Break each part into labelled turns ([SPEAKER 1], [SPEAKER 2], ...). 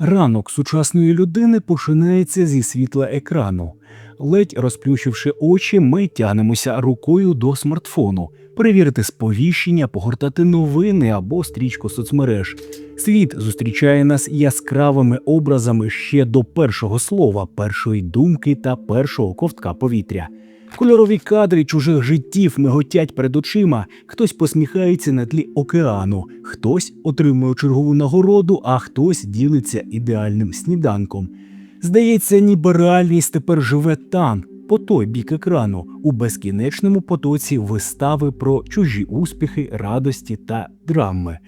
[SPEAKER 1] Ранок сучасної людини починається зі світла екрану. Ледь розплющивши очі, ми тягнемося рукою до смартфону, перевірити сповіщення, погортати новини або стрічку соцмереж. Світ зустрічає нас яскравими образами ще до першого слова, першої думки та першого ковтка повітря. Кольорові кадри чужих життів миготять перед очима, хтось посміхається на тлі океану, хтось отримує чергову нагороду, а хтось ділиться ідеальним сніданком. Здається, ніби реальність тепер живе там, по той бік екрану, у безкінечному потоці вистави про чужі успіхи, радості та драми.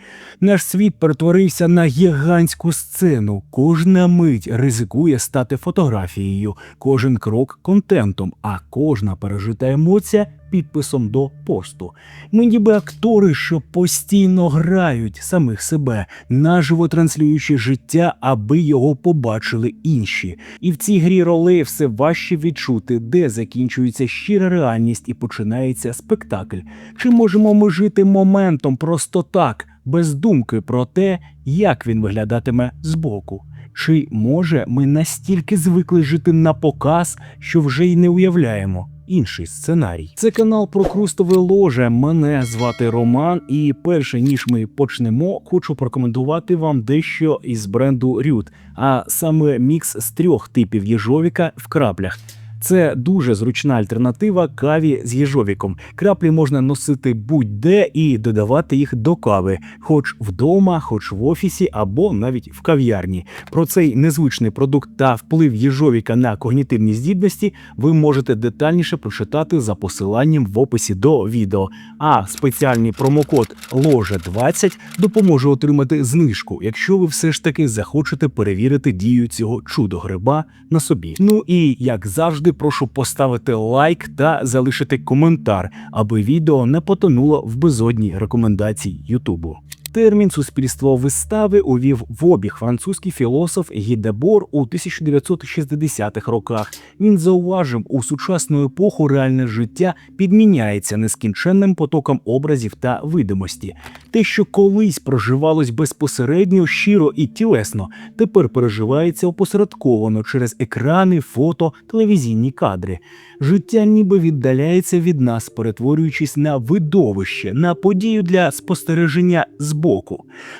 [SPEAKER 1] Наш світ перетворився на гігантську сцену. Кожна мить ризикує стати фотографією, кожен крок контентом, а кожна пережита емоція підписом до посту. Ми ніби актори, що постійно грають самих себе, наживо транслюючи життя, аби його побачили інші. І в цій грі ролей все важче відчути, де закінчується щира реальність і починається спектакль. Чи можемо ми жити моментом просто так, без думки про те, як він виглядатиме збоку? Чи може ми настільки звикли жити на показ, що вже й не уявляємо інший сценарій? Це канал про крустове ложе. Мене звати Роман, і перше ніж ми почнемо, хочу прокоментувати вам дещо із бренду Рют, а саме мікс з трьох типів їжовіка в краплях. Це дуже зручна альтернатива каві з їжовіком. Краплі можна носити будь-де і додавати їх до кави, хоч вдома, хоч в офісі або навіть в кав'ярні. Про цей незвичний продукт та вплив їжовіка на когнітивні здібності ви можете детальніше прочитати за посиланням в описі до відео. А спеціальний промокод ЛОЖЕ20 допоможе отримати знижку, якщо ви все ж таки захочете перевірити дію цього чудо-гриба на собі. Ну і як завжди, прошу поставити лайк та залишити коментар, аби відео не потонуло в безодні рекомендацій Ютубу. Термін суспільство вистави увів в обіг французький філософ Гідебор у 1960-х роках. Він зауважив, у сучасну епоху реальне життя підміняється нескінченним потоком образів та видимості. Те, що колись проживалось безпосередньо, щиро і тілесно, тепер переживається опосередковано через екрани, фото, телевізійні кадри. Життя ніби віддаляється від нас, перетворюючись на видовище, на подію для спостереження збоку.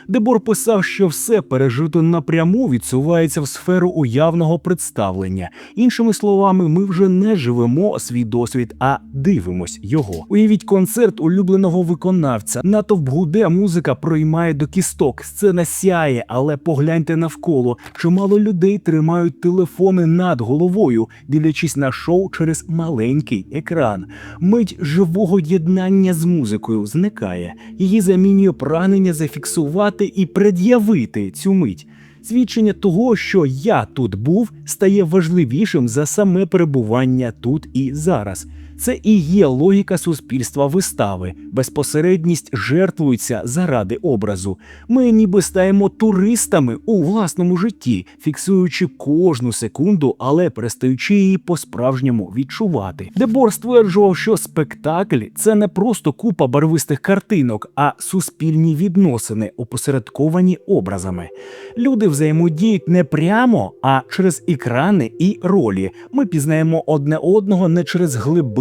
[SPEAKER 1] Дебор писав, що все пережито напряму відсувається в сферу уявного представлення. Іншими словами, ми вже не живемо свій досвід, а дивимось його. Уявіть концерт улюбленого виконавця. Натовп гуде, музика проймає до кісток, сцена сяє, але погляньте навколо. Чимало людей тримають телефони над головою, дивлячись на шоу через маленький екран. Мить живого єднання з музикою зникає. Її замінює прагнення зафіксувати і пред'явити цю мить. Свідчення того, що я тут був, стає важливішим за саме перебування тут і зараз. Це і є логіка суспільства вистави. Безпосередність жертвується заради образу. Ми ніби стаємо туристами у власному житті, фіксуючи кожну секунду, але перестаючи її по-справжньому відчувати. Дебор стверджував, що спектакль це не просто купа барвистих картинок, а суспільні відносини, опосередковані образами. Люди взаємодіють не прямо, а через екрани і ролі. Ми пізнаємо одне одного не через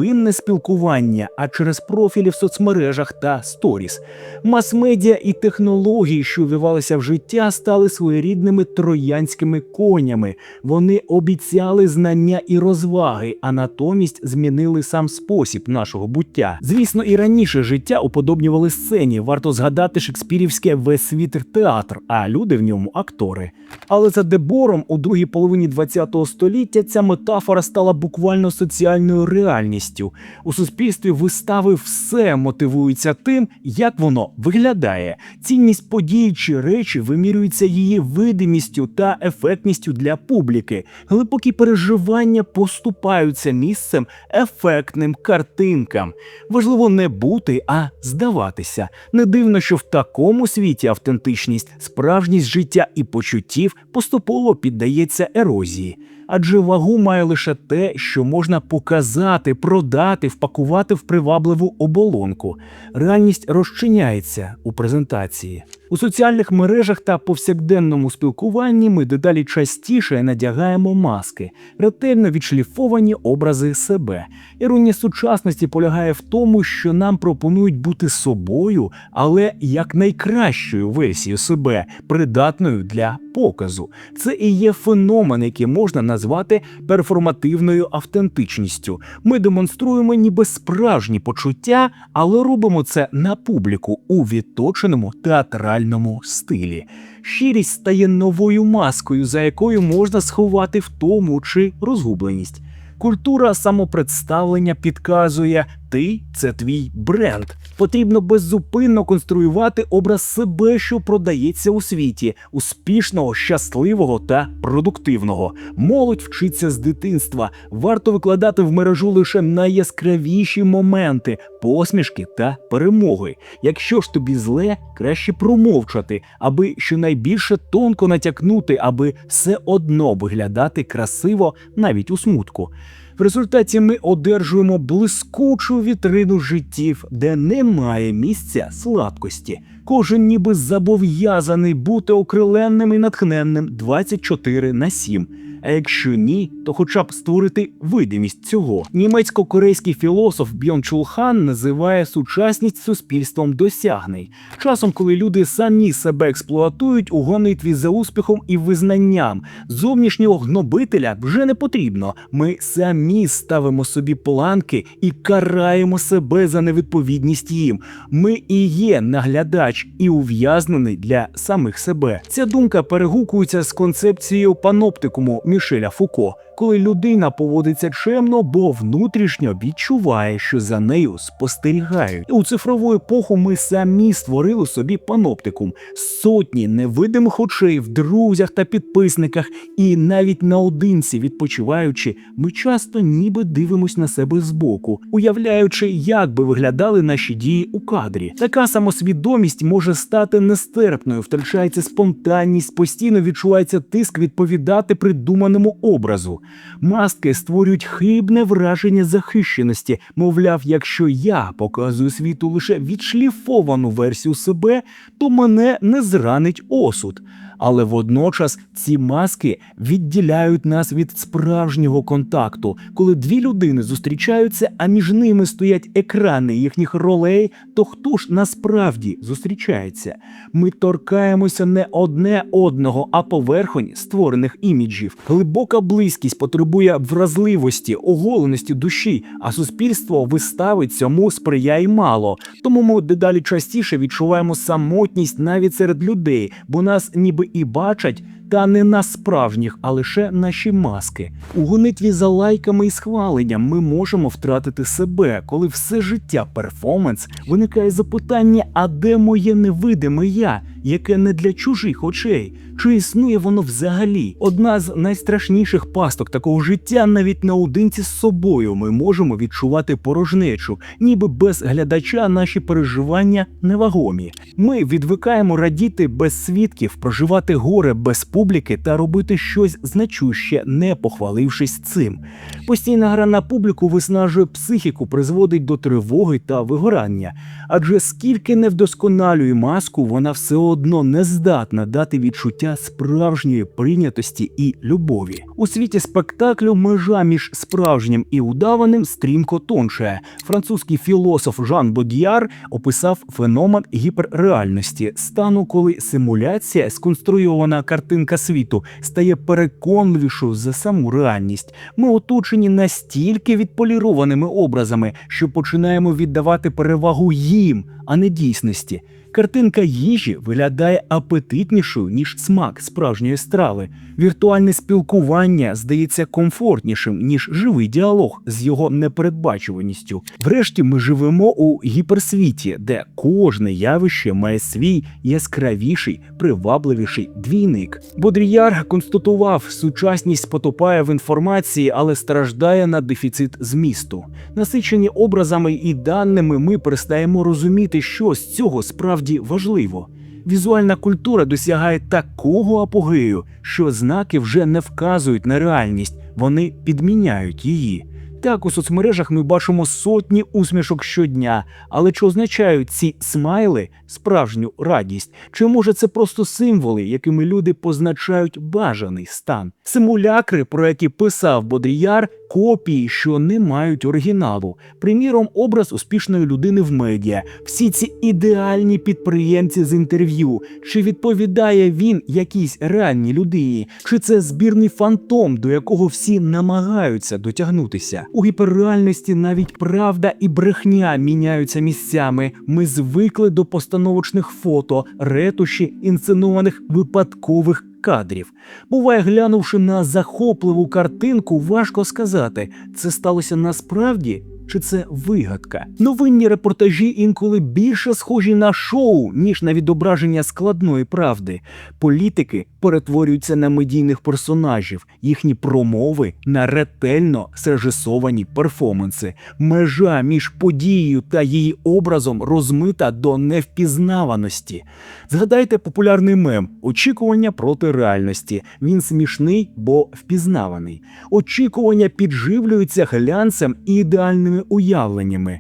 [SPEAKER 1] глибинне спілкування, а через профілі в соцмережах та сторіс. Мас-медіа і технології, що ввивалися в життя, стали своєрідними троянськими конями. Вони обіцяли знання і розваги, а натомість змінили сам спосіб нашого буття. Звісно, і раніше життя уподобнювали сцені. Варто згадати шекспірівське весь світ театр, а люди в ньому актори. Але за Дебором у другій половині ХХ століття ця метафора стала буквально соціальною реальністю. У суспільстві вистави все мотивується тим, як воно виглядає. Цінність подій чи речі вимірюється її видимістю та ефектністю для публіки. Глибокі переживання поступаються місцем ефектним картинкам. Важливо не бути, а здаватися. Не дивно, що в такому світі автентичність, справжність життя і почуттів поступово піддається ерозії. Адже вагу має лише те, що можна показати, продати, впакувати в привабливу оболонку. Реальність розчиняється у презентації. У соціальних мережах та повсякденному спілкуванні ми дедалі частіше надягаємо маски, ретельно відшліфовані образи себе. Іронія сучасності полягає в тому, що нам пропонують бути собою, але як найкращою версією себе, придатною для показу. Це і є феномен, який можна назвати перформативною автентичністю. Ми демонструємо ніби справжні почуття, але робимо це на публіку у відточеному театральному стилі. Щирість стає новою маскою, за якою можна сховати втому чи розгубленість. Культура самопредставлення підказує ти це твій бренд. Потрібно беззупинно конструювати образ себе, що продається у світі, успішного, щасливого та продуктивного. Молодь вчиться з дитинства. Варто викладати в мережу лише найяскравіші моменти, посмішки та перемоги. Якщо ж тобі зле, краще промовчати, аби щонайбільше тонко натякнути, аби все одно виглядати красиво навіть у смутку. В результаті ми одержуємо блискучу вітрину життів, де немає місця слабкості. Кожен ніби зобов'язаний бути окриленним і натхненним 24 на 7. А якщо ні, то хоча б створити видимість цього. Німецько-корейський філософ Бьон Чулхан називає сучасність суспільством досягнень. Часом, коли люди самі себе експлуатують у гонитві за успіхом і визнанням, зовнішнього гнобителя вже не потрібно. Ми самі ставимо собі планки і караємо себе за невідповідність їм. Ми і є наглядач і ув'язнений для самих себе. Ця думка перегукується з концепцією паноптикуму Мишеля Фуко коли людина поводиться чемно, бо внутрішньо відчуває, що за нею спостерігають. У цифрову епоху ми самі створили собі паноптикум, сотні невидимих очей в друзях та підписниках, і навіть наодинці відпочиваючи, ми часто ніби дивимось на себе збоку, уявляючи, як би виглядали наші дії у кадрі. Така самосвідомість може стати нестерпною, втрачається спонтанність, постійно відчувається тиск відповідати придуманому образу. Маски створюють хибне враження захищеності. Мовляв, якщо я показую світу лише відшліфовану версію себе, то мене не зранить осуд. Але водночас ці маски відділяють нас від справжнього контакту. Коли дві людини зустрічаються, а між ними стоять екрани їхніх ролей, то хто ж насправді зустрічається? Ми торкаємося не одне одного, а поверхонь створених іміджів. Глибока близькість потребує вразливості, оголеності душі, а суспільство вистави цьому сприяє мало. Тому ми дедалі частіше відчуваємо самотність навіть серед людей, бо нас ніби і бачать. Та не на справжніх, а лише наші маски. У гонитві за лайками і схваленням ми можемо втратити себе, коли все життя перформанс виникає запитання: а де моє невидиме я, яке не для чужих очей? Чи існує воно взагалі? Одна з найстрашніших пасток такого життя навіть наодинці з собою ми можемо відчувати порожнечу, ніби без глядача наші переживання невагомі. Ми відвикаємо радіти без свідків, проживати горе без публіки та робити щось значуще, не похвалившись цим. Постійна гра на публіку виснажує психіку, призводить до тривоги та вигорання. Адже скільки не вдосконалює маску, вона все одно не здатна дати відчуття справжньої прийнятості і любові. У світі спектаклю межа між справжнім і удаваним стрімко тоншає. Французький філософ Жан Бодіяр описав феномен гіперреальності, стану, коли симуляція, сконструйована картинка світу, стає переконливішою за саму реальність. Ми оточені настільки відполірованими образами, що починаємо віддавати перевагу їм, а не дійсності. Картинка їжі виглядає апетитнішою, ніж смак справжньої страви. Віртуальне спілкування здається комфортнішим, ніж живий діалог з його непередбачуваністю. Врешті ми живемо у гіперсвіті, де кожне явище має свій яскравіший, привабливіший двійник. Бодріяр констатував, сучасність потопає в інформації, але страждає на дефіцит змісту. Насичені образами і даними, ми перестаємо розуміти, що з цього справді важливо. Візуальна культура досягає такого апогею, що знаки вже не вказують на реальність, вони підміняють її. Так, у соцмережах ми бачимо сотні усмішок щодня, але чи означають ці смайли справжню радість? Чи може це просто символи, якими люди позначають бажаний стан? Симулякри, про які писав Бодріяр, копії, що не мають оригіналу. Приміром, образ успішної людини в медіа, всі ці ідеальні підприємці з інтерв'ю. Чи відповідає він якійсь реальній людині? Чи це збірний фантом, до якого всі намагаються дотягнутися? У гіперреальності навіть правда і брехня міняються місцями. Ми звикли до постановочних фото, ретуші інсценованих випадкових кадрів. Буває, глянувши на захопливу картинку, важко сказати, це сталося насправді. Чи це вигадка? Новинні репортажі інколи більше схожі на шоу, ніж на відображення складної правди. Політики перетворюються на медійних персонажів, їхні промови на ретельно срежисовані перформанси. Межа між подією та її образом розмита до невпізнаваності. Згадайте популярний мем очікування проти реальності. Він смішний, бо впізнаваний. Очікування підживлюються глянцем і ідеальними уявленнями.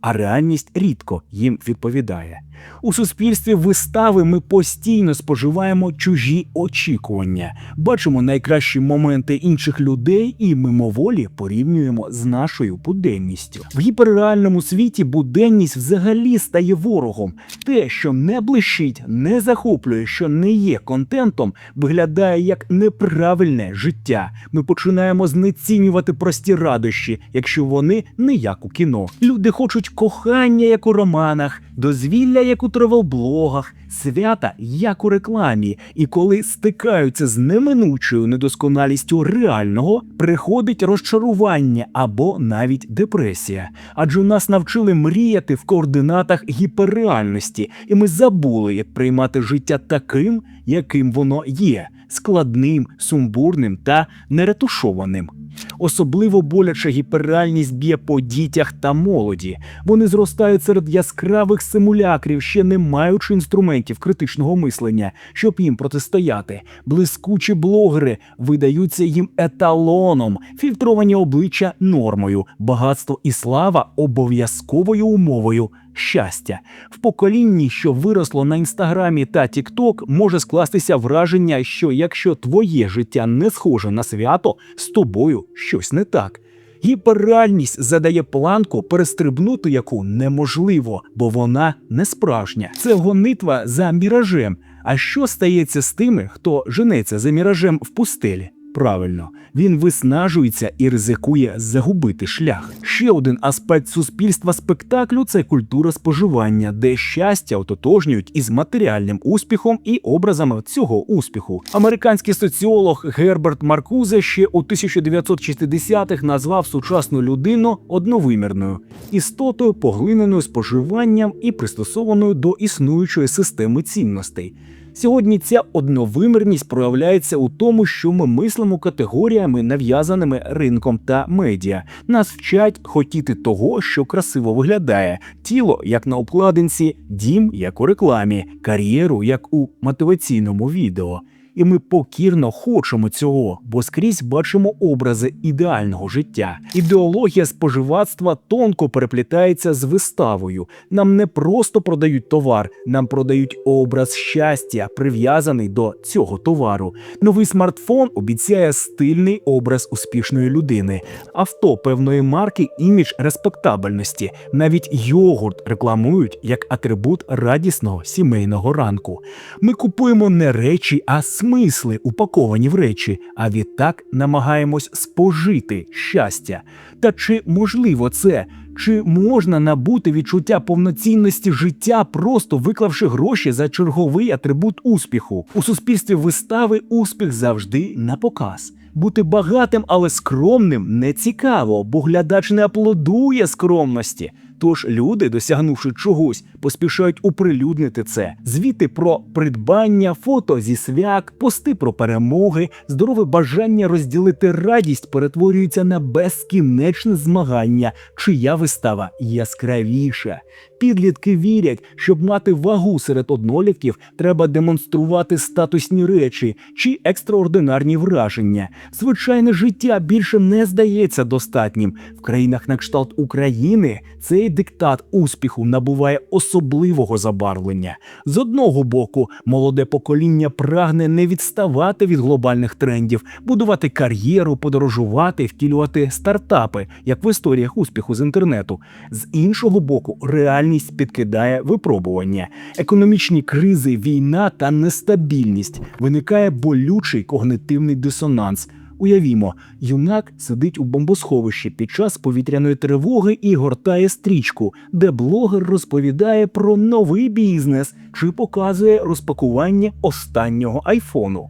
[SPEAKER 1] А реальність рідко їм відповідає. У суспільстві вистави ми постійно споживаємо чужі очікування, бачимо найкращі моменти інших людей і мимоволі порівнюємо з нашою буденністю. В гіперреальному світі буденність взагалі стає ворогом. Те, що не блищить, не захоплює, що не є контентом, виглядає як неправильне життя. Ми починаємо знецінювати прості радощі, якщо вони не як у кіно. Люди хочуть кохання, як у романах, дозвілля, як у тревел-блогах, свята, як у рекламі. І коли стикаються з неминучою недосконалістю реального, приходить розчарування або навіть депресія. Адже нас навчили мріяти в координатах гіперреальності, і ми забули, як приймати життя таким, яким воно є складним, сумбурним та неретушованим. Особливо боляче гіперреальність б'є по дітях та молоді. Вони зростають серед яскравих симулякрів, ще не маючи інструментів критичного мислення, щоб їм протистояти. Блискучі блогери видаються їм еталоном, фільтровані обличчя нормою, багатство і слава обов'язковою умовою. Щастя в поколінні, що виросло на інстаграмі та Тікток, може скластися враження, що якщо твоє життя не схоже на свято, з тобою щось не так. Гіперреальність задає планку, перестрибнути яку неможливо, бо вона не справжня. Це гонитва за міражем. А що стається з тими, хто женеться за міражем в пустелі? Правильно, він виснажується і ризикує загубити шлях. Ще один аспект суспільства спектаклю це культура споживання, де щастя ототожнюють із матеріальним успіхом і образами цього успіху. Американський соціолог Герберт Маркузе ще у 1960-х назвав сучасну людину одновимірною істотою, поглиненою споживанням і пристосованою до існуючої системи цінностей. Сьогодні ця одновимірність проявляється у тому, що ми мислимо категоріями, нав'язаними ринком та медіа. Нас вчать хотіти того, що красиво виглядає: тіло як на обкладинці, дім як у рекламі, кар'єру як у мотиваційному відео. І ми покірно хочемо цього, бо скрізь бачимо образи ідеального життя. Ідеологія споживацтва тонко переплітається з виставою. Нам не просто продають товар, нам продають образ щастя, прив'язаний до цього товару. Новий смартфон обіцяє стильний образ успішної людини, авто певної марки, імідж респектабельності. Навіть йогурт рекламують як атрибут радісного сімейного ранку. Ми купуємо не речі, а смисли, упаковані в речі, а відтак намагаємось спожити щастя. Та чи можливо це? Чи можна набути відчуття повноцінності життя, просто виклавши гроші за черговий атрибут успіху? У суспільстві вистави успіх завжди на показ. Бути багатим, але скромним не цікаво, бо глядач не аплодує скромності. Тож люди, досягнувши чогось, поспішають оприлюднити це. Звіти про придбання, фото зі свяк, пости про перемоги, здорове бажання розділити радість перетворюється на безкінечне змагання, чия вистава яскравіша. Підлітки вірять, щоб мати вагу серед однолітків, треба демонструвати статусні речі чи екстраординарні враження. Звичайне життя більше не здається достатнім. В країнах на кшталт України цей диктат успіху набуває особливого забарвлення. З одного боку, молоде покоління прагне не відставати від глобальних трендів, будувати кар'єру, подорожувати, втілювати стартапи, як в історіях успіху з інтернету. З іншого боку, реальність підкидає випробування, економічні кризи, війна та нестабільність. Виникає болючий когнитивний дисонанс. Уявімо, юнак сидить у бомбосховищі під час повітряної тривоги і гортає стрічку, де блогер розповідає про новий бізнес чи показує розпакування останнього айфону.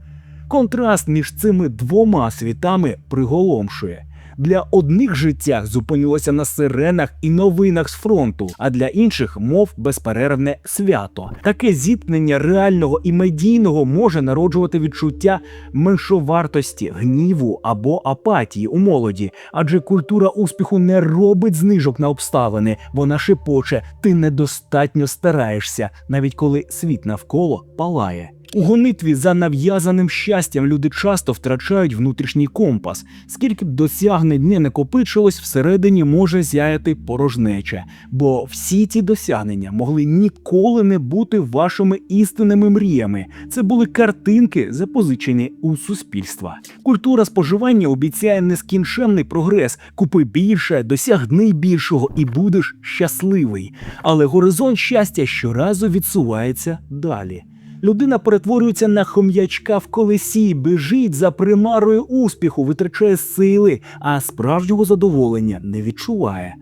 [SPEAKER 1] Контраст між цими двома світами приголомшує. Для одних життя зупинилося на сиренах і новинах з фронту, а для інших мов безперервне свято. Таке зіткнення реального і медійного може народжувати відчуття меншовартості, гніву або апатії у молоді, адже культура успіху не робить знижок на обставини, вона шепоче, ти недостатньо стараєшся, навіть коли світ навколо палає. У гонитві за нав'язаним щастям люди часто втрачають внутрішній компас. Скільки б досягнень не накопичилось, всередині може зяяти порожнеча, бо всі ці досягнення могли ніколи не бути вашими істинними мріями. Це були картинки, запозичені у суспільства. Культура споживання обіцяє нескінченний прогрес. Купи більше, досягни більшого і будеш щасливий. Але горизонт щастя щоразу відсувається далі. Людина перетворюється на хом'ячка в колесі, біжить за примарою успіху, витрачає сили, а справжнього задоволення не відчуває.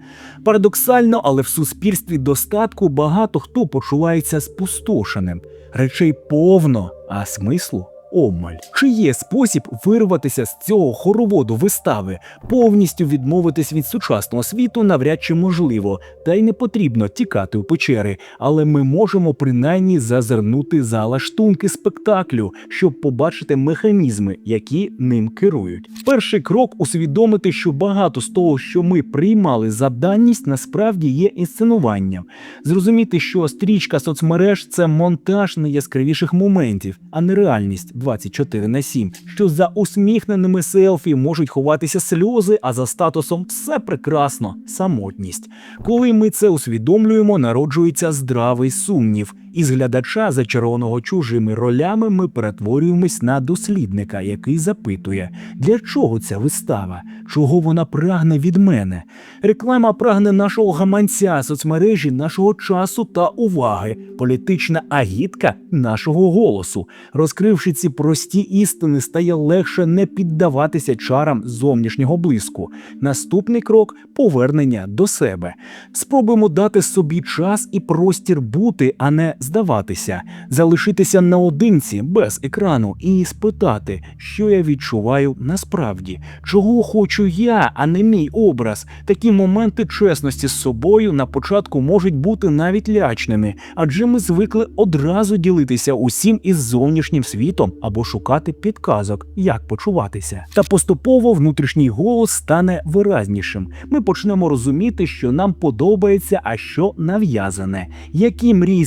[SPEAKER 1] Парадоксально, але в суспільстві достатку багато хто почувається спустошеним. Речей повно, а смислу обмаль. Чи є спосіб вирватися з цього хороводу вистави, повністю відмовитись від сучасного світу навряд чи можливо, та й не потрібно тікати у печери, але ми можемо принаймні зазирнути за лаштунки спектаклю, щоб побачити механізми, які ним керують. Перший крок усвідомити, що багато з того, що ми приймали за даність, насправді є інсценуванням. Зрозуміти, що стрічка соцмереж це монтаж найяскравіших моментів, а не реальність 24 на 7, що за усміхненими селфі можуть ховатися сльози, а за статусом все прекрасно, самотність. Коли ми це усвідомлюємо, народжується здравий сумнів. Із глядача, зачарованого чужими ролями, ми перетворюємось на дослідника, який запитує, для чого ця вистава, чого вона прагне від мене. Реклама прагне нашого гаманця, соцмережі, нашого часу та уваги, політична агітка нашого голосу. Розкривши ці прості істини, стає легше не піддаватися чарам зовнішнього блиску. Наступний крок повернення до себе. Спробуємо дати собі час і простір бути, а не здаватися, залишитися наодинці без екрану і спитати, що я відчуваю насправді, чого хочу я, а не мій образ. Такі моменти чесності з собою на початку можуть бути навіть лячними, адже ми звикли одразу ділитися усім із зовнішнім світом або шукати підказок, як почуватися. Та поступово внутрішній голос стане виразнішим. Ми почнемо розуміти, що нам подобається, а що нав'язане, які мрії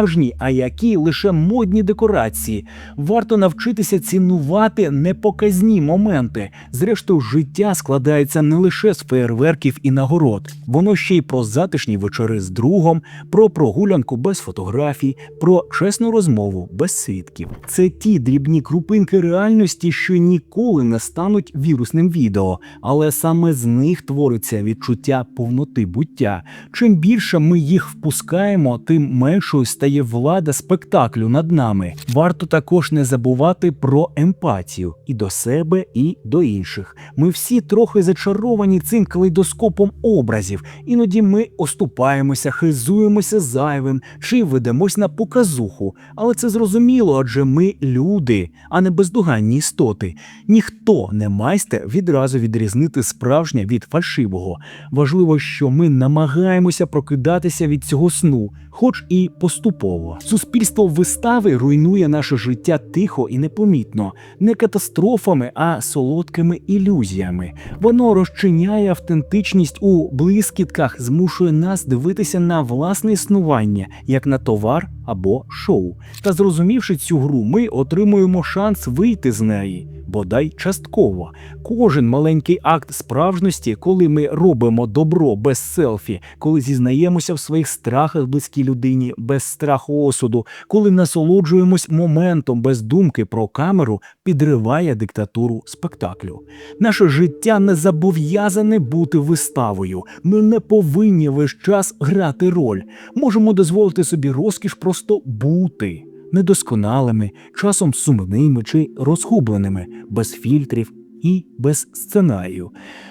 [SPEAKER 1] справжні, а які лише модні декорації. Варто навчитися цінувати непоказні моменти. Зрештою, життя складається не лише з феєрверків і нагород, воно ще й про затишні вечори з другом, про прогулянку без фотографій, про чесну розмову без свідків. Це ті дрібні крупинки реальності, що ніколи не стануть вірусним відео, але саме з них твориться відчуття повноти буття. Чим більше ми їх впускаємо, тим меншою стає віддає влада спектаклю над нами. Варто також не забувати про емпатію і до себе, і до інших. Ми всі трохи зачаровані цим калейдоскопом образів. Іноді ми оступаємося, хизуємося зайвим чи ведемось на показуху. Але це зрозуміло, адже ми люди, а не бездоганні істоти. Ніхто не майстер відразу відрізнити справжнє від фальшивого. Важливо, що ми намагаємося прокидатися від цього сну, хоч і поступово. Суспільство вистави руйнує наше життя тихо і непомітно, не катастрофами, а солодкими ілюзіями. Воно розчиняє автентичність у блискітках, змушує нас дивитися на власне існування як на товар або шоу. Та зрозумівши цю гру, ми отримуємо шанс вийти з неї, бодай частково. Кожен маленький акт справжності, коли ми робимо добро без селфі, коли зізнаємося в своїх страхах близькій людині без страху осуду, коли насолоджуємось моментом без думки про камеру, підриває диктатуру спектаклю. Наше життя не зобов'язане бути виставою. Ми не повинні весь час грати роль. Можемо дозволити собі розкіш просто бути недосконалими, часом сумними чи розгубленими, без фільтрів і без сценарію.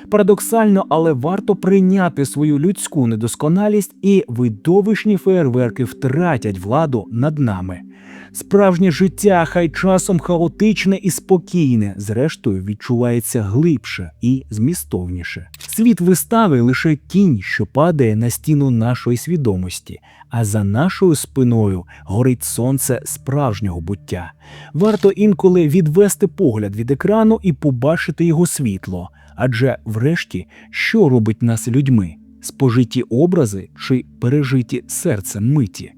[SPEAKER 1] Парадоксально, але варто прийняти свою людську недосконалість, і видовищні фейерверки втратять владу над нами. Справжнє життя, хай часом хаотичне і спокійне, зрештою відчувається глибше і змістовніше. Світ вистави лише тінь, що падає на стіну нашої свідомості, а за нашою спиною горить сонце справжнього буття. Варто інколи відвести погляд від екрану і побачити його світло. Адже, врешті, що робить нас людьми? Спожиті образи чи пережиті серцем миті?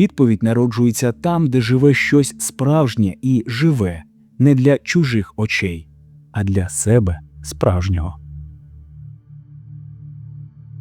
[SPEAKER 1] Відповідь народжується там, де живе щось справжнє і живе, не для чужих очей, а для себе справжнього.